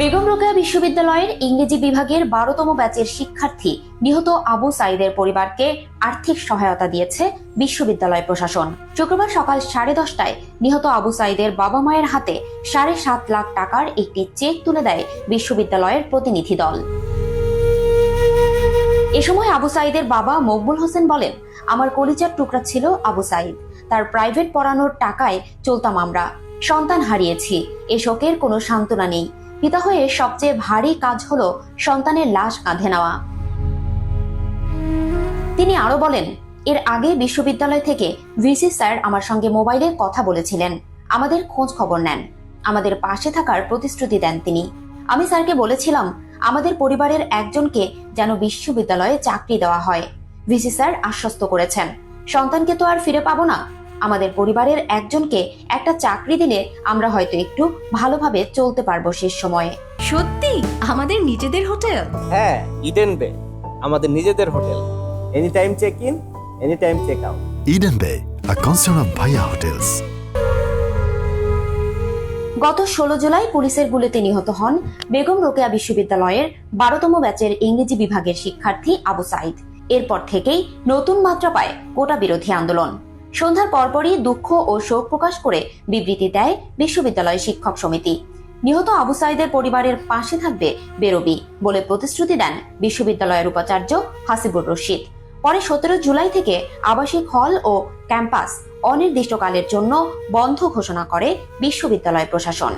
বেগম রোকেয়া বিশ্ববিদ্যালয়ের ইংরেজি বিভাগের বারোতম ব্যাচের শিক্ষার্থী নিহত আবু সাইদের পরিবারকে আর্থিক সহায়তা দিয়েছে বিশ্ববিদ্যালয় প্রশাসন। শুক্রবার সকাল সাড়ে দশটায় নিহত আবু সাইদের বাবা মায়ের হাতে সাড়ে সাত লাখ টাকার একটি চেক তুলে দেয় বিশ্ববিদ্যালয়ের প্রতিনিধি দল। এ সময় আবু সাইদের বাবা মকবুল হোসেন বলেন, আমার কলিজার টুকরা ছিল আবু সাইদ। তার প্রাইভেট পড়ানোর টাকায় চলতাম আমরা। সন্তান হারিয়েছি। এ শোকের কোনো সান্ত্বনা নেই। পিতা হয়ে সবচেয়ে ভারী কাজ হলো সন্তানের লাশ কাঁধে নেওয়া। তিনি আরও বলেন, এর আগে বিশ্ববিদ্যালয় থেকে ভিসি স্যার আমার সঙ্গে মোবাইলে কথা বলেছিলেন। আমাদের খোঁজ খবর নেন। আমাদের পাশে থাকার প্রতিশ্রুতি দেন তিনি। আমি স্যারকে বলেছিলাম, আমাদের পরিবারের একজনকে যেন বিশ্ববিদ্যালয়ে চাকরি দেওয়া হয়। ভিসি স্যার আশ্বস্ত করেছেন। সন্তানকে তো আর ফিরে পাবো না। আমাদের পরিবারের একজনকে একটা চাকরি দিলে আমরা হয়তো একটু ভালোভাবে চলতে পারব শেষ সময়ে। সত্যি? আমাদের নিজেদের হোটেল? হ্যাঁ ইডেন বে। আমাদের নিজেদের hotel. Any time check in any time check out Eden Bay, a concern of Bhaya Hotels. গত ষোলো জুলাই পুলিশের গুলিতে নিহত হন বেগম রোকেয়া বিশ্ববিদ্যালয়ের বারোতম ব্যাচের ইংরেজি বিভাগের শিক্ষার্থী আবু সাইদ এরপর থেকেই নতুন মাত্রা পায় কোটা বিরোধী আন্দোলন। সন্ধ্যার পরপরই দুঃখ ও শোক প্রকাশ করে বিবৃতি দেয় বিশ্ববিদ্যালয় শিক্ষক সমিতি। নিহত আবু সাইদের পরিবারের পাশে থাকবে বেরোবি বলে প্রতিশ্রুতি দেন বিশ্ববিদ্যালয়ের উপাচার্য হাসিবুর রশিদ। পরে সতেরো জুলাই থেকে আবাসিক হল ও ক্যাম্পাস অনির্দিষ্টকালের জন্য বন্ধ ঘোষণা করে বিশ্ববিদ্যালয় প্রশাসন।